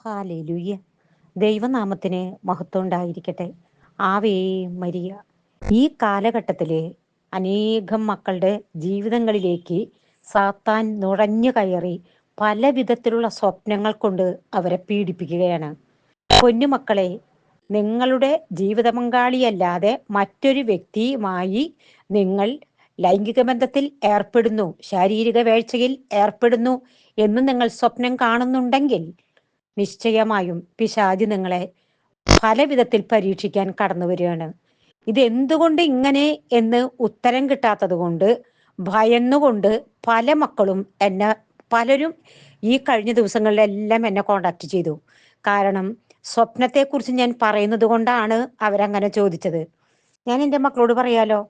Hallelujah ദൈവനാമത്തിന് മഹത്വം ഉണ്ടായിരിക്കട്ടെ ആവേ മരിയ. ഈ കാലഘട്ടത്തിലെ അനേകം മക്കളുടെ ജീവിതങ്ങളിലേക്ക് സാത്താൻ നുഴഞ്ഞു കയറി പല വിധത്തിലുള്ള സ്വപ്നങ്ങൾ കൊണ്ട് അവരെ പീഡിപ്പിക്കുകയാണ്. പൊന്നുമക്കളെ നിങ്ങളുടെ ജീവിത പങ്കാളിയല്ലാതെ മറ്റൊരു വ്യക്തിയുമായി നിങ്ങൾ ലൈംഗിക ബന്ധത്തിൽ ഏർപ്പെടുന്നു ശാരീരിക വേഴ്ചയിൽ ഏർപ്പെടുന്നു എന്ന് നിങ്ങൾ സ്വപ്നം കാണുന്നുണ്ടെങ്കിൽ നിശ്ചയമായും പിശാചി നിങ്ങളെ പല വിധത്തിൽ പരീക്ഷിക്കാൻ കടന്നു വരികയാണ്. ഇത് എന്തുകൊണ്ട് ഇങ്ങനെ എന്ന് ഉത്തരം കിട്ടാത്തത് കൊണ്ട് ഭയന്നുകൊണ്ട് പല മക്കളും എന്നെ പലരും ഈ കഴിഞ്ഞ ദിവസങ്ങളിലെല്ലാം എന്നെ കോണ്ടാക്ട് ചെയ്തു. കാരണം സ്വപ്നത്തെക്കുറിച്ച് ഞാൻ പറയുന്നത് കൊണ്ടാണ് അവരങ്ങനെ ചോദിച്ചത്. ഞാൻ എന്റെ മക്കളോട് പറയാലോ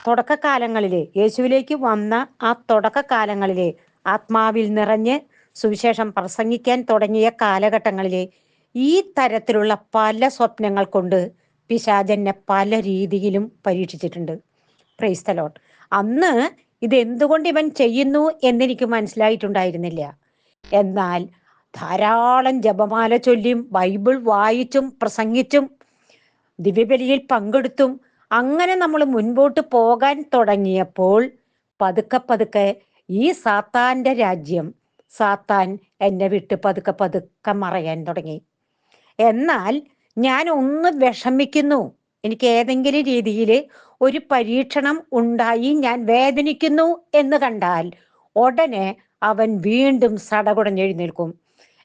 തുടക്കകാലങ്ങളിൽ യേശുവിലേക്ക് വന്ന ആ തുടക്കകാലങ്ങളിൽ ആത്മാവിൽ നിറഞ്ഞ് സുവിശേഷം പ്രസംഗിക്കാൻ തുടങ്ങിയ കാലഘട്ടങ്ങളിലെ ഈ തരത്തിലുള്ള പല സ്വപ്നങ്ങൾ കൊണ്ട് പിശാചനെ പല രീതിയിലും പരീക്ഷിച്ചിട്ടുണ്ട്. പ്രൈസ്തലോട്ട് അന്ന് ഇത് എന്തുകൊണ്ട് ഇവൻ ചെയ്യുന്നു എന്നെനിക്ക് മനസ്സിലായിട്ടുണ്ടായിരുന്നില്ല. എന്നാൽ ധാരാളം ജപമാല ചൊല്ലിയും ബൈബിൾ വായിച്ചും പ്രസംഗിച്ചും ദിവ്യബലിയിൽ പങ്കെടുത്തും അങ്ങനെ നമ്മൾ മുൻപോട്ട് പോകാൻ തുടങ്ങിയപ്പോൾ പതുക്കെ പതുക്കെ ഈ സാത്താന്റെ രാജ്യം സാത്താൻ എന്നെ വിട്ട് പതുക്കെ പതുക്കെ മറയാൻ തുടങ്ങി. എന്നാൽ ഞാൻ ഒന്ന് വിഷമിക്കുന്നു. എനിക്ക് ഏതെങ്കിലും രീതിയിൽ ഒരു പരീക്ഷണം ഉണ്ടായി ഞാൻ വേദനിക്കുന്നു എന്ന് കണ്ടാൽ ഉടനെ അവൻ വീണ്ടും സടകുടഞ്ഞെഴുന്നേൽക്കും.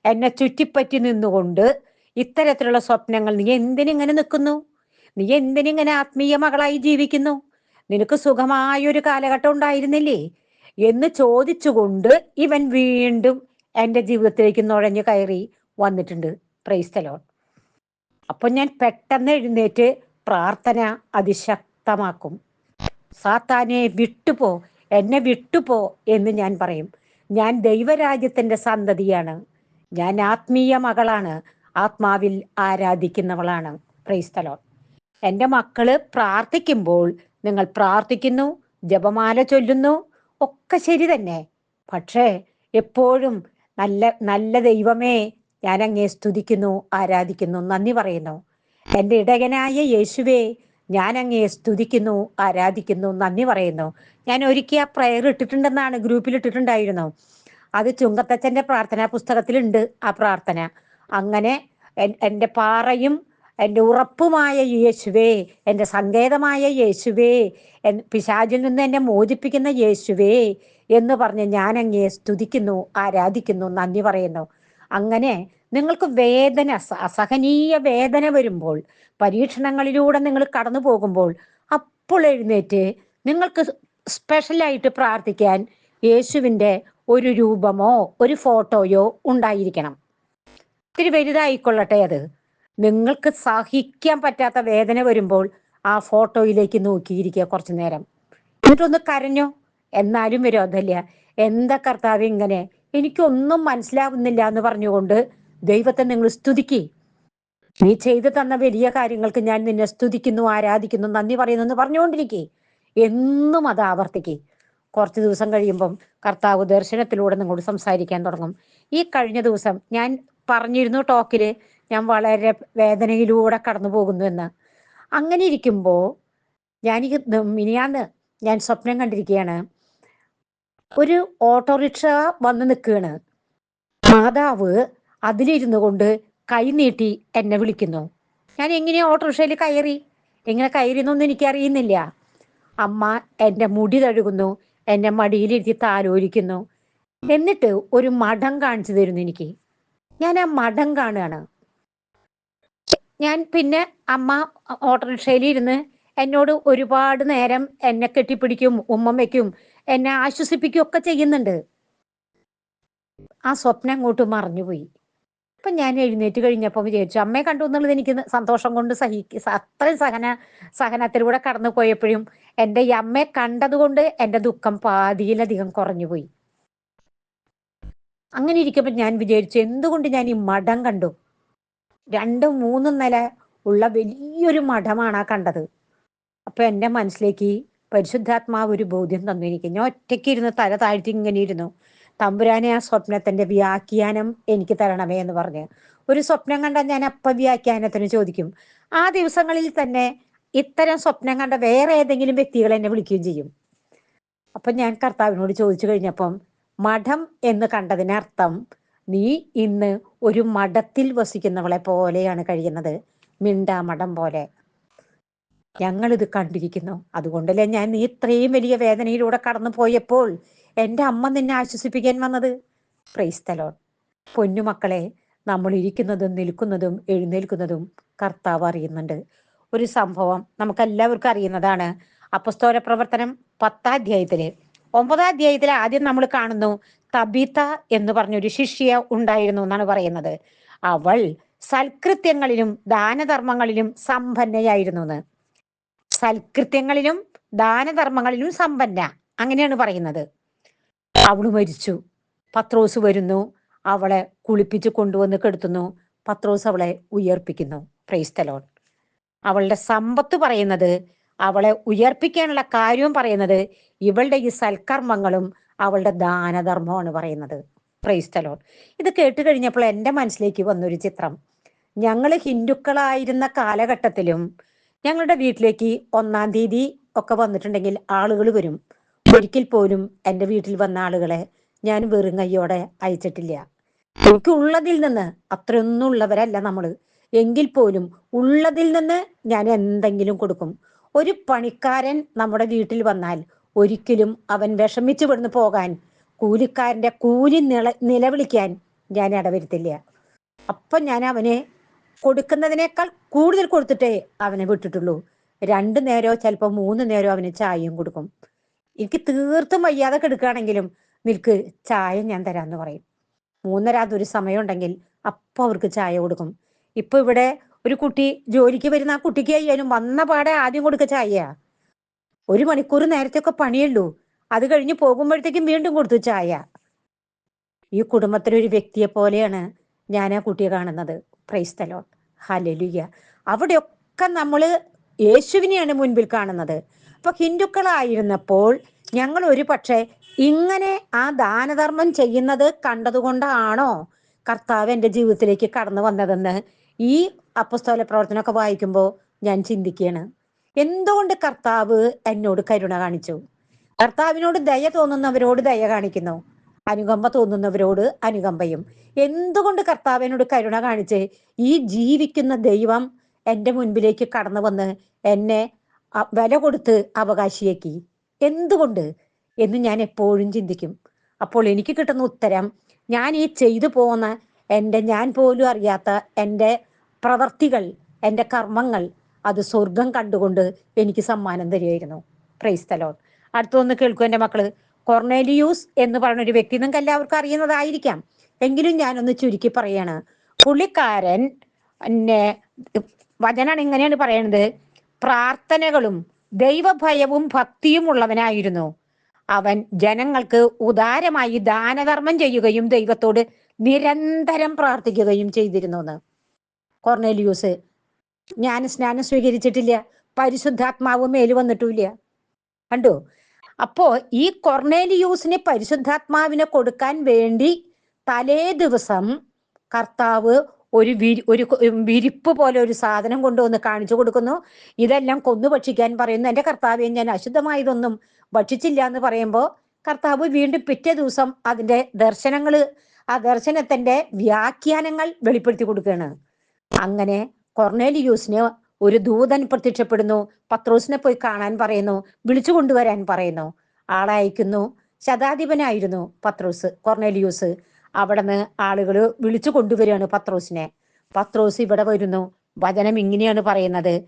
എന്നെ ചുറ്റിപ്പറ്റി നിന്നുകൊണ്ട് ഇത്തരത്തിലുള്ള സ്വപ്നങ്ങൾ നീ എന്തിനിങ്ങനെ നിൽക്കുന്നു? നീ എന്തിനിങ്ങനെ ആത്മീയ മകളായി ജീവിക്കുന്നു? നിനക്ക് സുഖമായൊരു കാലഘട്ടം ഉണ്ടായിരുന്നില്ലേ? എന്ന് ചോദിച്ചുകൊണ്ട് ഇവൻ വീണ്ടും എന്റെ ജീവിതത്തിലേക്ക് നുഴഞ്ഞു കയറി വന്നിട്ടുണ്ട്. പ്രൈസ്തലോൺ അപ്പൊ ഞാൻ പെട്ടെന്ന് എഴുന്നേറ്റ് പ്രാർത്ഥന അതിശക്തമാക്കും. സാത്താനെ വിട്ടുപോ എന്നെ വിട്ടുപോ എന്ന് ഞാൻ പറയും. ഞാൻ ദൈവരാജ്യത്തിന്റെ സന്തതിയാണ്. ഞാൻ ആത്മീയ മകളാണ്. ആത്മാവിൽ ആരാധിക്കുന്നവളാണ്. പ്രൈസ്തലോൺ എന്റെ മക്കൾ പ്രാർത്ഥിക്കുമ്പോൾ നിങ്ങൾ പ്രാർത്ഥിക്കുന്നു ജപമാല ചൊല്ലുന്നു ഒക്കെ ശരി തന്നെ. പക്ഷേ എപ്പോഴും നല്ല നല്ല ദൈവമേ ഞാൻ അങ്ങേ സ്തുതിക്കുന്നു ആരാധിക്കുന്നു നന്ദി പറയുന്നു. എന്റെ ഇടകനായ യേശുവേ ഞാൻ അങ്ങേ സ്തുതിക്കുന്നു ആരാധിക്കുന്നു നന്ദി പറയുന്നു. ഞാൻ ഒരിക്കൽ ആ പ്രയർ ഇട്ടിട്ടുണ്ടെന്നാണ് ഗ്രൂപ്പിൽ ഇട്ടിട്ടുണ്ടായിരുന്നു. അത് ചുങ്കത്തച്ഛന്റെ പ്രാർത്ഥനാ പുസ്തകത്തിലുണ്ട് ആ പ്രാർത്ഥന. അങ്ങനെ എന്റെ പാറയും എന്റെ ഉറപ്പുമായ യേശുവേ എന്റെ സങ്കേതമായ യേശുവേ എൻ പിശാചിൽ നിന്ന് എന്നെ മോചിപ്പിക്കുന്ന യേശുവേ എന്ന് പറഞ്ഞ് ഞാൻ അങ്ങേ സ്തുതിക്കുന്നു ആരാധിക്കുന്നു നന്ദി പറയുന്നു. അങ്ങനെ നിങ്ങൾക്ക് വേദന അസഹനീയ വേദന വരുമ്പോൾ പരീക്ഷണങ്ങളിലൂടെ നിങ്ങൾ കടന്നു പോകുമ്പോൾ അപ്പോൾ എഴുന്നേറ്റ് നിങ്ങൾക്ക് സ്പെഷ്യലായിട്ട് പ്രാർത്ഥിക്കാൻ യേശുവിന്റെ ഒരു രൂപമോ ഒരു ഫോട്ടോയോ ഉണ്ടായിരിക്കണം. ഇത്തിരി വലുതായിക്കൊള്ളട്ടെ അത്. നിങ്ങൾക്ക് സഹിക്കാൻ പറ്റാത്ത വേദന വരുമ്പോൾ ആ ഫോട്ടോയിലേക്ക് നോക്കിയിരിക്കുക കുറച്ചു നേരം. എന്നിട്ടൊന്ന് കരഞ്ഞോ? എന്നാലും വിരോധമില്ല എന്താ കർത്താവ് ഇങ്ങനെ? എനിക്കൊന്നും മനസ്സിലാവുന്നില്ല എന്ന് പറഞ്ഞുകൊണ്ട് ദൈവത്തെ നിങ്ങൾ സ്തുതിക്കി. നീ ചെയ്തു തന്ന വലിയ കാര്യങ്ങൾക്ക് ഞാൻ നിന്നെ സ്തുതിക്കുന്നു ആരാധിക്കുന്നു നന്ദി പറയുന്നു എന്ന് പറഞ്ഞുകൊണ്ടിരിക്കേ. എന്നും അത് ആവർത്തിക്കേ. കുറച്ച് ദിവസം കഴിയുമ്പം കർത്താവ് ദർശനത്തിലൂടെ നിങ്ങളോട് സംസാരിക്കാൻ തുടങ്ങും. ഈ കഴിഞ്ഞ ദിവസം ഞാൻ പറഞ്ഞിരുന്നു ടോക്കിൽ ഞാൻ വളരെ വേദനയിലൂടെ കടന്നു പോകുന്നു എന്ന്. അങ്ങനെ ഇരിക്കുമ്പോൾ ഞാൻ മിനിയാന്ന് ഞാൻ സ്വപ്നം കണ്ടിരിക്കുകയാണ് ഒരു ഓട്ടോറിക്ഷ വന്ന് നിൽക്കുകയാണ്. മാതാവ് അതിലിരുന്നു കൊണ്ട് കൈ നീട്ടി എന്നെ വിളിക്കുന്നു. ഞാൻ എങ്ങനെ ഓട്ടോറിക്ഷയിൽ കയറി? എങ്ങനെ കയറിയെന്നൊന്നും എനിക്കറിയുന്നില്ല. അമ്മ എന്റെ മുടി തഴുകുന്നു എന്നെ മടിയിലിരുത്തി താലോലിക്കുന്നു. എന്നിട്ട് ഒരു മഠം കാണിച്ചു തരുന്നു എനിക്ക്. ഞാൻ ആ മഠം കാണുകയാണ്. ഞാൻ പിന്നെ അമ്മ ഓട്ടോറിക്ഷയിൽ ഇരുന്ന് എന്നോട് ഒരുപാട് നേരം എന്നെ കെട്ടിപ്പിടിക്കും ഉമ്മ വയ്ക്കും എന്നെ ആശ്വസിപ്പിക്കും ഒക്കെ ചെയ്യുന്നുണ്ട്. ആ സ്വപ്നം അങ്ങോട്ട് മറഞ്ഞുപോയി. അപ്പൊ ഞാൻ എഴുന്നേറ്റ് കഴിഞ്ഞപ്പോൾ വിചാരിച്ചു അമ്മയെ കണ്ടു എന്നുള്ളത് എനിക്ക് സന്തോഷം കൊണ്ട് സഹി അത്രയും സഹന സഹനത്തിലൂടെ കടന്നു പോയപ്പോഴും എന്റെ ഈ അമ്മയെ കണ്ടതുകൊണ്ട് എന്റെ ദുഃഖം പാതിയിലധികം കുറഞ്ഞുപോയി. അങ്ങനെ ഇരിക്കുമ്പോൾ ഞാൻ വിചാരിച്ചു എന്തുകൊണ്ട് ഞാൻ ഈ മഠം കണ്ടു? രണ്ടും മൂന്നും നില ഉള്ള വലിയൊരു മഠമാണ് ആ കണ്ടത്. അപ്പൊ എന്റെ മനസ്സിലേക്ക് പരിശുദ്ധാത്മാവ് ഒരു ബോധ്യം തന്നു എനിക്ക് ഞാൻ ഒറ്റയ്ക്ക് ഇരുന്ന് തല താഴ്ത്തി ഇങ്ങനെ ഇരുന്നു. തമ്പുരാനെ ആ സ്വപ്നത്തിന്റെ വ്യാഖ്യാനം എനിക്ക് തരണമേ എന്ന് പറഞ്ഞ്. ഒരു സ്വപ്നം കണ്ടാൽ ഞാൻ അപ്പ വ്യാഖ്യാനത്തിന് ചോദിക്കും. ആ ദിവസങ്ങളിൽ തന്നെ ഇത്തരം സ്വപ്നം കണ്ട വേറെ ഏതെങ്കിലും വ്യക്തികൾ എന്നെ വിളിക്കുകയും ചെയ്യും. അപ്പൊ ഞാൻ കർത്താവിനോട് ചോദിച്ചു കഴിഞ്ഞപ്പം മഠം എന്ന് കണ്ടതിനർത്ഥം നീ ഇന്ന് ഒരു മഠത്തിൽ വസിക്കുന്നവളെ പോലെയാണ് കഴിയുന്നത്. മിണ്ടാമഠം പോലെ. ഞങ്ങൾ ഇത് കണ്ടിരിക്കുന്നു. അതുകൊണ്ടല്ലേ ഞാൻ നീ ഇത്രയും വലിയ വേദനയിലൂടെ കടന്നു പോയപ്പോൾ എന്റെ അമ്മ നിന്നെ ആശ്വസിപ്പിക്കാൻ വന്നത്. പ്രൈസ്തലോൺ പൊന്നുമക്കളെ നമ്മൾ ഇരിക്കുന്നതും നിൽക്കുന്നതും എഴുന്നേൽക്കുന്നതും കർത്താവ് അറിയുന്നുണ്ട്. ഒരു സംഭവം നമുക്കെല്ലാവർക്കും അറിയുന്നതാണ്. അപ്പസ്തോല പ്രവർത്തനം പത്താം അധ്യായത്തിൽ ഒമ്പതാം അധ്യായത്തിൽ ആദ്യം നമ്മൾ കാണുന്നു തബിത എന്ന് പറഞ്ഞൊരു ശിഷ്യ ഉണ്ടായിരുന്നു എന്നാണ് പറയുന്നത്. അവൾ സൽകൃത്യങ്ങളിലും ദാനധർമ്മങ്ങളിലും സമ്പന്നയായിരുന്നു എന്ന്. സൽകൃത്യങ്ങളിലും ദാനധർമ്മങ്ങളിലും സമ്പന്ന അങ്ങനെയാണ് പറയുന്നത്. അവൾ മരിച്ചു. പത്രോസ് വരുന്നു. അവളെ കുളിപ്പിച്ച് കൊണ്ടുവന്ന് കെടുത്തുന്നു. പത്രോസ് അവളെ ഉയർപ്പിക്കുന്നു. പ്രൈസ്തലോൺ അവളുടെ സമ്പത്ത് പറയുന്നത് അവളെ ഉയർപ്പിക്കാനുള്ള കാര്യവും പറയുന്നത് ഇവളുടെ ഈ സൽക്കർമ്മങ്ങളും അവളുടെ ദാനധർമ്മമാണ് പറയുന്നത്. പ്രൈസ്തലോൺ ഇത് കേട്ട് കഴിഞ്ഞപ്പോൾ എന്റെ മനസ്സിലേക്ക് വന്നൊരു ചിത്രം. ഞങ്ങൾ ഹിന്ദുക്കളായിരുന്ന കാലഘട്ടത്തിലും ഞങ്ങളുടെ വീട്ടിലേക്ക് ഒന്നാം തീയതി ഒക്കെ വന്നിട്ടുണ്ടെങ്കിൽ ആളുകൾ വരും. ഒരിക്കൽ പോലും എന്റെ വീട്ടിൽ വന്ന ആളുകളെ ഞാൻ വെറും കയ്യോടെ അയച്ചിട്ടില്ല. എനിക്ക് ഉള്ളതിൽ നിന്ന് അത്രയൊന്നും ഉള്ളവരല്ല നമ്മൾ. എങ്കിൽ പോലും ഉള്ളതിൽ നിന്ന് ഞാൻ എന്തെങ്കിലും കൊടുക്കും. ഒരു പണിക്കാരൻ നമ്മുടെ വീട്ടിൽ വന്നാൽ ഒരിക്കലും അവൻ വിഷമിച്ചു വിടുന്നു പോകാൻ. കൂലിക്കാരന്റെ കൂലി നില നിലവിളിക്കാൻ ഞാൻ ഇടവരുത്തില്ല. അപ്പൊ ഞാൻ അവനെ കൊടുക്കുന്നതിനേക്കാൾ കൂടുതൽ കൊടുത്തിട്ടേ അവനെ വിട്ടിട്ടുള്ളൂ. രണ്ടു നേരോ ചിലപ്പോൾ മൂന്ന് നേരോ അവന് ചായയും കൊടുക്കും. എനിക്ക് തീർത്തും വയ്യാതെ കെടുക്കുകയാണെങ്കിലും നിൽക്ക് ചായ ഞാൻ തരാന്ന് പറയും. മൂന്നര അതൊരു സമയം ഉണ്ടെങ്കിൽ അപ്പൊ അവർക്ക് ചായ കൊടുക്കും. ഇപ്പൊ ഇവിടെ ഒരു കുട്ടി ജോലിക്ക് വരുന്ന ആ കുട്ടിക്ക് ചെയ്യാനും വന്ന പാടെ ആദ്യം കൊടുക്ക ചായ ഒരു മണിക്കൂർ നേരത്തെ ഒക്കെ പണിയുള്ളൂ. അത് കഴിഞ്ഞ് പോകുമ്പോഴത്തേക്കും വീണ്ടും കൊടുത്തു ചായ. ഈ കുടുംബത്തിലെ ഒരു വ്യക്തിയെ പോലെയാണ് ഞാൻ ആ കുട്ടിയെ കാണുന്നത്. ക്രൈസ്തലോൺ ഹലലുയ അവിടെയൊക്കെ നമ്മൾ യേശുവിനെയാണ് മുൻപിൽ കാണുന്നത്. അപ്പൊ ഹിന്ദുക്കളായിരുന്നപ്പോൾ ഞങ്ങൾ ഒരു പക്ഷേ ഇങ്ങനെ ആ ദാനധർമ്മം ചെയ്യുന്നത് കണ്ടതുകൊണ്ടാണോ കർത്താവ് എന്റെ ജീവിതത്തിലേക്ക് കടന്നു വന്നതെന്ന് ഈ അപ്പസ്തോല പ്രവർത്തനമൊക്കെ വായിക്കുമ്പോൾ ഞാൻ ചിന്തിക്കുകയാണ്. എന്തുകൊണ്ട് കർത്താവ് എന്നോട് കരുണ കാണിച്ചു? കർത്താവിനോട് ദയ തോന്നുന്നവരോട് ദയ കാണിക്കുന്നു. അനുകമ്പ തോന്നുന്നവരോട് അനുകമ്പയും. എന്തുകൊണ്ട് കർത്താവിനോട് കരുണ കാണിച്ച് ഈ ജീവിക്കുന്ന ദൈവം എന്റെ മുൻപിലേക്ക് കടന്നു വന്ന് എന്നെ വില കൊടുത്ത് അവകാശിയാക്കി? എന്തുകൊണ്ട്? എന്ന് ഞാൻ എപ്പോഴും ചിന്തിക്കും. അപ്പോൾ എനിക്ക് കിട്ടുന്ന ഉത്തരം ഞാൻ ഈ ചെയ്തു പോകുന്ന എന്റെ ഞാൻ പോലും അറിയാത്ത എന്റെ പ്രവർത്തികൾ എന്റെ കർമ്മങ്ങൾ അത് സ്വർഗം കണ്ടുകൊണ്ട് എനിക്ക് സമ്മാനം തരികയായിരുന്നു. പ്രൈസ് തലോൺ അടുത്തൊന്ന് കേൾക്കും എന്റെ മക്കൾ. കൊർണേലിയൂസ് എന്ന് പറയുന്ന ഒരു വ്യക്തി നിങ്ങൾക്ക് എല്ലാവർക്കും അറിയുന്നതായിരിക്കാം. എങ്കിലും ഞാനൊന്ന് ചുരുക്കി പറയാണ്. പുള്ളിക്കാരൻ പിന്നെ വചനാണ് ഇങ്ങനെയാണ് പറയുന്നത് പ്രാർത്ഥനകളും ദൈവഭയവും ഭക്തിയും ഉള്ളവനായിരുന്നു. അവൻ ജനങ്ങൾക്ക് ഉദാരമായി ദാനധർമ്മം ചെയ്യുകയും ദൈവത്തോട് നിരന്തരം പ്രാർത്ഥിക്കുകയും ചെയ്തിരുന്നു എന്ന്. കൊർണേലിയൂസ് ഞാൻ സ്നാനം സ്വീകരിച്ചിട്ടില്ല. പരിശുദ്ധാത്മാവ് മേൽ വന്നിട്ടില്ല കണ്ടു? അപ്പോ ഈ കൊർണേലിയൂസിന് പരിശുദ്ധാത്മാവിനെ കൊടുക്കാൻ വേണ്ടി തലേ ദിവസം കർത്താവ് ഒരു വിരി ഒരു വിരിപ്പ് പോലെ ഒരു സാധനം കൊണ്ടുവന്ന് കാണിച്ചു കൊടുക്കുന്നു. ഇതെല്ലാം കൊന്നു ഭക്ഷിക്കാൻ പറയുന്നു. എന്റെ കർത്താവെ ഞാൻ അശുദ്ധമായതൊന്നും ഭക്ഷിച്ചില്ല എന്ന് പറയുമ്പോൾ കർത്താവ് വീണ്ടും പിറ്റേ ദിവസം അതിന്റെ ദർശനങ്ങൾ ആ ദർശനത്തിന്റെ വ്യാഖ്യാനങ്ങൾ വെളിപ്പെടുത്തി കൊടുക്കുകയാണ്. അങ്ങനെ കൊർണേലിയൂസിന് ഒരു ദൂതൻ പ്രത്യക്ഷപ്പെടുന്നു. പത്രോസിനെ പോയി കാണാൻ പറയുന്നു. വിളിച്ചു കൊണ്ടുവരാൻ പറയുന്നു. ആളയക്കുന്നു. ശതാധിപനായിരുന്നു പത്രോസ് കൊർണേലിയൂസ്. അവിടുന്ന് ആളുകൾ വിളിച്ചു കൊണ്ടുവരികയാണ് പത്രോസിനെ. പത്രോസ് ഇവിടെ വരുന്നു. വചനം ഇങ്ങനെയാണ് പറയുന്നത്.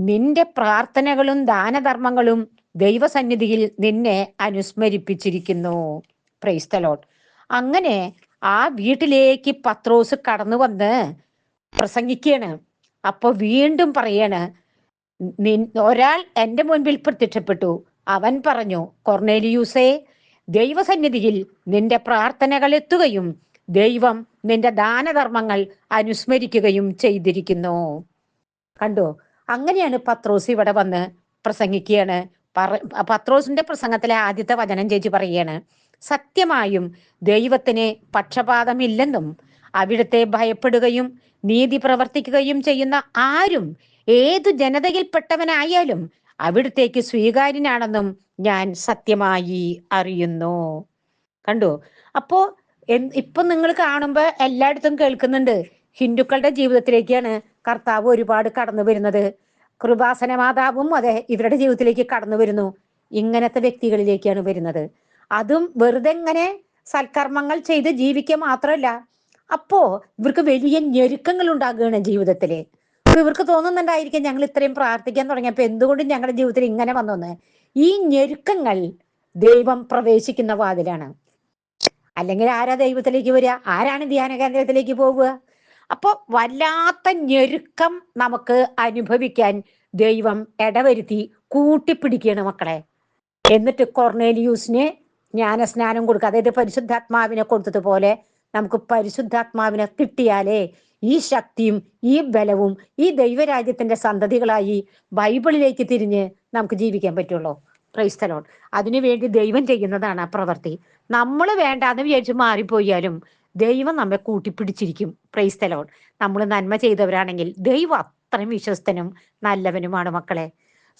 നിന്റെ പ്രാർത്ഥനകളും ദാനധർമ്മങ്ങളും ദൈവസന്നിധിയിൽ നിന്നെ അനുസ്മരിപ്പിച്ചിരിക്കുന്നു. പ്രൈസ്തലോട്ട് അങ്ങനെ ആ വീട്ടിലേക്ക് പത്രോസ് കടന്നു വന്ന് പ്രസംഗിക്കുകയാണ്. അപ്പൊ വീണ്ടും പറയാണ് നി ഒരാൾ എന്റെ മുൻപിൽ പ്രത്യക്ഷപ്പെട്ടു. അവൻ പറഞ്ഞു കൊർണേലിയൂസേ ദൈവസന്നിധിയിൽ നിന്റെ പ്രാർത്ഥനകൾ എത്തുകയും ദൈവം നിന്റെ ദാനധർമ്മങ്ങൾ അനുസ്മരിക്കുകയും ചെയ്തിരിക്കുന്നു. കണ്ടോ? അങ്ങനെയാണ് പത്രോസ് ഇവിടെ വന്ന് പ്രസംഗിക്കുകയാണ്. പത്രോസിന്റെ പ്രസംഗത്തിലെ ആദ്യത്തെ വചനം ചേച്ചി പറയുകയാണ് സത്യമായും ദൈവത്തിന് പക്ഷപാതമില്ലെന്നും അവിടുത്തെ ഭയപ്പെടുകയും നീതി പ്രവർത്തിക്കുകയും ചെയ്യുന്ന ആരും ഏതു ജനതയിൽപ്പെട്ടവനായാലും അവിടുത്തേക്ക് സ്വീകാര്യനാണെന്നും ഞാൻ സത്യമായി അറിയുന്നു. കണ്ടു? അപ്പോ ഇപ്പൊ നിങ്ങൾ കാണുമ്പോ എല്ലായിടത്തും കേൾക്കുന്നുണ്ട്. ഹിന്ദുക്കളുടെ ജീവിതത്തിലേക്കാണ് കർത്താവ് ഒരുപാട് കടന്നു വരുന്നത്. കൃപാസന മാതാവും അതെ ഇവരുടെ ജീവിതത്തിലേക്ക് കടന്നു വരുന്നു. ഇങ്ങനത്തെ വ്യക്തികളിലേക്കാണ് വരുന്നത്. അതും വെറുതെ ഇങ്ങനെ സൽക്കർമ്മങ്ങൾ ചെയ്ത് ജീവിക്കുക മാത്രമല്ല അപ്പോ ഇവർക്ക് വലിയ ഞെരുക്കങ്ങൾ ഉണ്ടാകുകയാണ് ജീവിതത്തിൽ. അപ്പൊ ഇവർക്ക് തോന്നുന്നുണ്ടായിരിക്കും ഞങ്ങൾ ഇത്രയും പ്രാർത്ഥിക്കാൻ തുടങ്ങിയപ്പോ എന്തുകൊണ്ടും ഞങ്ങളുടെ ജീവിതത്തിൽ ഇങ്ങനെ വന്നു ഈ ഞെരുക്കങ്ങൾ ദൈവം പ്രവേശിക്കുന്ന വാതിലാണ്. അല്ലെങ്കിൽ ആരാ ദൈവത്തിലേക്ക് വരിക? ആരാണ് ധ്യാന കേന്ദ്രത്തിലേക്ക് പോവുക? അപ്പൊ വല്ലാത്ത ഞെരുക്കം നമുക്ക് അനുഭവിക്കാൻ ദൈവം ഇടവരുത്തി കൂട്ടിപ്പിടിക്കുകയാണ് മക്കളെ. എന്നിട്ട് കൊർണേലിയൂസിന് ജ്ഞാനസ്നാനം കൊടുക്കുക. അതായത് പരിശുദ്ധാത്മാവിനെ കൊടുത്തതുപോലെ നമുക്ക് പരിശുദ്ധാത്മാവിനെ കിട്ടിയാലേ ഈ ശക്തിയും ഈ ബലവും ഈ ദൈവരാജ്യത്തിന്റെ സന്തതികളായി ബൈബിളിലേക്ക് തിരിഞ്ഞ് നമുക്ക് ജീവിക്കാൻ പറ്റുള്ളൂ. ക്രൈസ്തലോൺ അതിനുവേണ്ടി ദൈവം ചെയ്യുന്നതാണ് ആ പ്രവൃത്തി. നമ്മൾ വേണ്ടാന്ന് വിചാരിച്ച് മാറിപ്പോയാലും ദൈവം നമ്മെ കൂട്ടിപ്പിടിച്ചിരിക്കും. ക്രൈസ്തലോൺ നമ്മൾ നന്മ ചെയ്തവരാണെങ്കിൽ ദൈവം അത്രയും വിശ്വസ്തനും നല്ലവനുമാണ് മക്കളെ.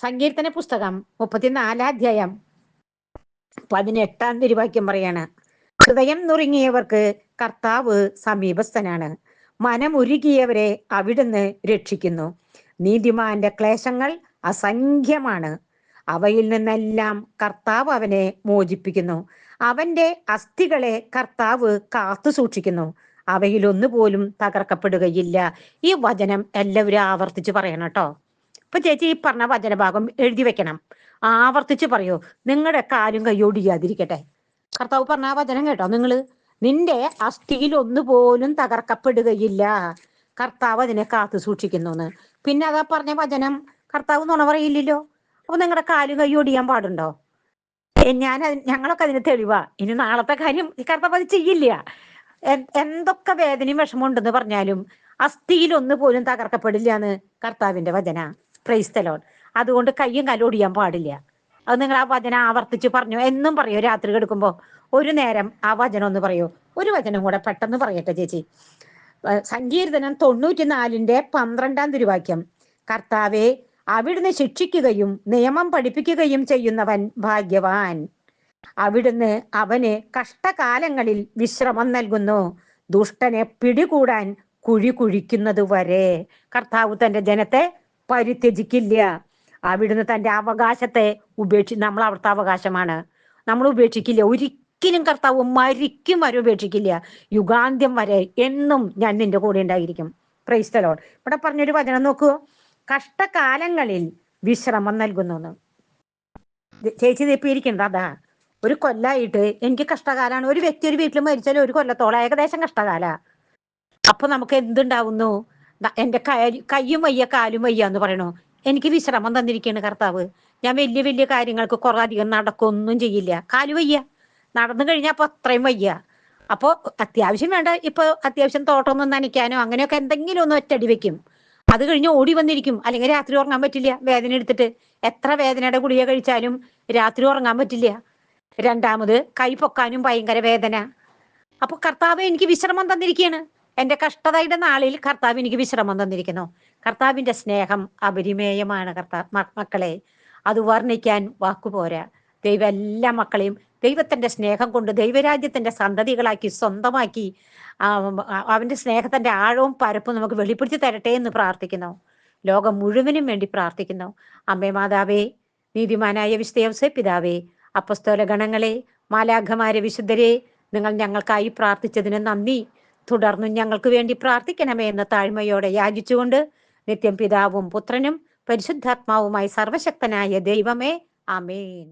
സങ്കീർത്തന പുസ്തകം മുപ്പത്തിനാലാധ്യായം പതിനെട്ടാം തിരുവാക്യം പറയാണ് ഹൃദയം നുറുങ്ങിയവർക്ക് കർത്താവ് സമീപസ്ഥനാണ്. മനമുരുകിയവരെ അവിടുന്ന് രക്ഷിക്കുന്നു. നീതിമാന്റെ ക്ലേശങ്ങൾ അസംഖ്യമാണ്. അവയിൽ നിന്നെല്ലാം കർത്താവ് അവനെ മോചിപ്പിക്കുന്നു. അവന്റെ അസ്ഥികളെ കർത്താവ് കാത്തു സൂക്ഷിക്കുന്നു. അവയിൽ ഒന്നുപോലും തകർക്കപ്പെടുകയില്ല. ഈ വചനം എല്ലാവരും ആവർത്തിച്ച് പറയണം കേട്ടോ. ഇപ്പൊ ചേച്ചി ഈ പറഞ്ഞ വചനഭാഗം എഴുതി വെക്കണം. ആവർത്തിച്ച് പറയൂ. നിങ്ങളുടെ കാര്യം കൈയോടിയാതിരിക്കട്ടെ കർത്താവ് പറഞ്ഞ ആ വചനം കേട്ടോ നിങ്ങൾ. നിന്റെ അസ്ഥിയിൽ ഒന്നുപോലും തകർക്കപ്പെടുകയില്ല. കർത്താവ് അതിനെ കാത്തു സൂക്ഷിക്കുന്നു പിന്നെ അതാ പറഞ്ഞ വചനം. കർത്താവ് നുണ പറയില്ലല്ലോ. അപ്പൊ നിങ്ങളുടെ കാലും കൈ ഒടിയാൻ പാടുണ്ടോ? ഞാൻ ഞങ്ങളൊക്കെ അതിന് തെളിവാ. ഇനി നാളത്തെ കാര്യം കർത്താവ് അത് ചെയ്യില്ല. എന്തൊക്കെ വേദനയും വിഷമം ഉണ്ടെന്ന് പറഞ്ഞാലും അസ്ഥിയിൽ ഒന്ന് പോലും തകർക്കപ്പെടില്ല എന്ന് കർത്താവിന്റെ വചന. ക്രൈസ്തലോൺ അതുകൊണ്ട് കയ്യും കലോടിയാൻ പാടില്ല. അത് നിങ്ങൾ ആ വചന ആവർത്തിച്ച് പറഞ്ഞു. എന്നും പറയൂ രാത്രി കിടക്കുമ്പോ? ഒരു നേരം ആ വചനം ഒന്ന് പറയൂ. ഒരു വചനം കൂടെ പെട്ടെന്ന് പറയട്ടെ ചേച്ചി. സങ്കീർത്തനം തൊണ്ണൂറ്റിനാലിന്റെ പന്ത്രണ്ടാം തിരുവാക്യം. കർത്താവെ അവിടുന്ന് ശിക്ഷിക്കുകയും നിയമം പഠിപ്പിക്കുകയും ചെയ്യുന്നവൻ ഭാഗ്യവാൻ. അവിടുന്ന് അവന് കഷ്ടകാലങ്ങളിൽ വിശ്രമം നൽകുന്നു. ദുഷ്ടനെ പിടികൂടാൻ കുഴി കുഴിക്കുന്നത് വരെ. കർത്താവ് തന്റെ ജനത്തെ പരിത്യജിക്കില്ല. അവിടുന്ന് തന്റെ അവകാശത്തെ ഉപേക്ഷി നമ്മൾ അവിടുത്തെ അവകാശമാണ്. നമ്മൾ ഉപേക്ഷിക്കില്ല. ഒരിക്കലും കർത്താവ് മരിക്കും വരെ ഉപേക്ഷിക്കില്ല. യുഗാന്ത്യം വരെ എന്നും ഞാൻ നിന്റെ കൂടെ ഉണ്ടായിരിക്കും. ക്രൈസ്തലോൺ ഇവിടെ പറഞ്ഞൊരു വചനം നോക്കൂ. കഷ്ടകാലങ്ങളിൽ വിശ്രമം നൽകുന്നു ചേച്ചി തെപ്പിയിരിക്കണ്ട അതാ. ഒരു കൊല്ലായിട്ട് എനിക്ക് കഷ്ടകാലാണ്. ഒരു വ്യക്തി ഒരു വീട്ടിൽ മരിച്ചാൽ ഒരു കൊല്ലത്തോളം ഏകദേശം കഷ്ടകാല. അപ്പൊ നമുക്ക് എന്തുണ്ടാവുന്നു? എന്റെ കയ്യും വയ്യ കാലും വയ്യ എന്ന് പറയണു. എനിക്ക് വിശ്രമം തന്നിരിക്കുകയാണ് കർത്താവ്. ഞാൻ വലിയ വലിയ കാര്യങ്ങൾക്ക് കുറേ അധികം നടക്കൊന്നും ചെയ്യില്ല. കാലു വയ്യ. നടന്നു കഴിഞ്ഞാൽ അപ്പൊ അത്രയും വയ്യ. അപ്പോ അത്യാവശ്യം വേണ്ട. ഇപ്പൊ അത്യാവശ്യം തോട്ടമൊന്നും നനയ്ക്കാനോ അങ്ങനെയൊക്കെ എന്തെങ്കിലും ഒന്ന് ഒറ്റടി വെക്കും. അത് കഴിഞ്ഞ് ഓടി വന്നിരിക്കും. അല്ലെങ്കിൽ രാത്രി ഉറങ്ങാൻ പറ്റില്ല. വേദന എടുത്തിട്ട് എത്ര വേദനയുടെ ഗുളിക കഴിച്ചാലും രാത്രി ഉറങ്ങാൻ പറ്റില്ല. രണ്ടാമത് കൈ പൊക്കാനും ഭയങ്കര വേദന. അപ്പൊ കർത്താവ് എനിക്ക് വിശ്രമം തന്നിരിക്കുകയാണ് എന്റെ കഷ്ടതയുടെ നാളിൽ കർത്താവ് എനിക്ക് വിശ്രമം തന്നിരിക്കുന്നു. കർത്താവിന്റെ സ്നേഹം അപരിമേയമാണ് കർത്താവ് മക്കളെ. അത് വർണിക്കാൻ വാക്കുപോരാ. ദൈവം എല്ലാ മക്കളെയും ദൈവത്തിന്റെ സ്നേഹം കൊണ്ട് ദൈവരാജ്യത്തിന്റെ സന്തതികളാക്കി സ്വന്തമാക്കി അവന്റെ സ്നേഹത്തിന്റെ ആഴവും പരപ്പും നമുക്ക് വെളിപ്പെടുത്തി തരട്ടെ എന്ന് പ്രാർത്ഥിക്കുന്നു. ലോകം മുഴുവനും വേണ്ടി പ്രാർത്ഥിക്കുന്നു. അമ്മേ മാതാവേ നീതിമാനായ വിശുദ്ധ പിതാവേ അപ്പസ്തോല ഗണങ്ങളെ മാലാഖമാരെ വിശുദ്ധരെ നിങ്ങൾ ഞങ്ങൾക്കായി പ്രാർത്ഥിച്ചതിന് നന്ദി. തുടർന്നും ഞങ്ങൾക്ക് വേണ്ടി പ്രാർത്ഥിക്കണമേ എന്ന താഴ്മയോടെ യാചിച്ചുകൊണ്ട് നിത്യം പിതാവും പുത്രനും പരിശുദ്ധാത്മാവുമായി സർവശക്തനായ ദൈവമേ അമേൻ